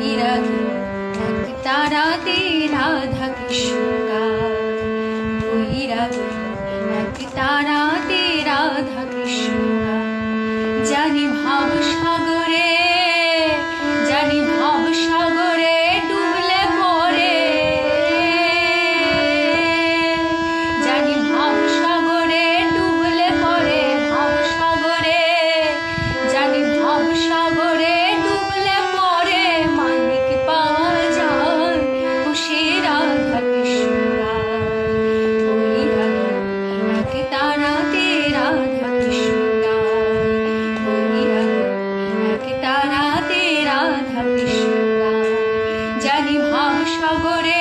বৈরাগী এক তারাতে রাধা কৃষ্ণ গায় বৈরাগী এক তারাতে রাধা কৃষ্ণ গায় জানি ভাব সাগরে পানি ভাব সাগরে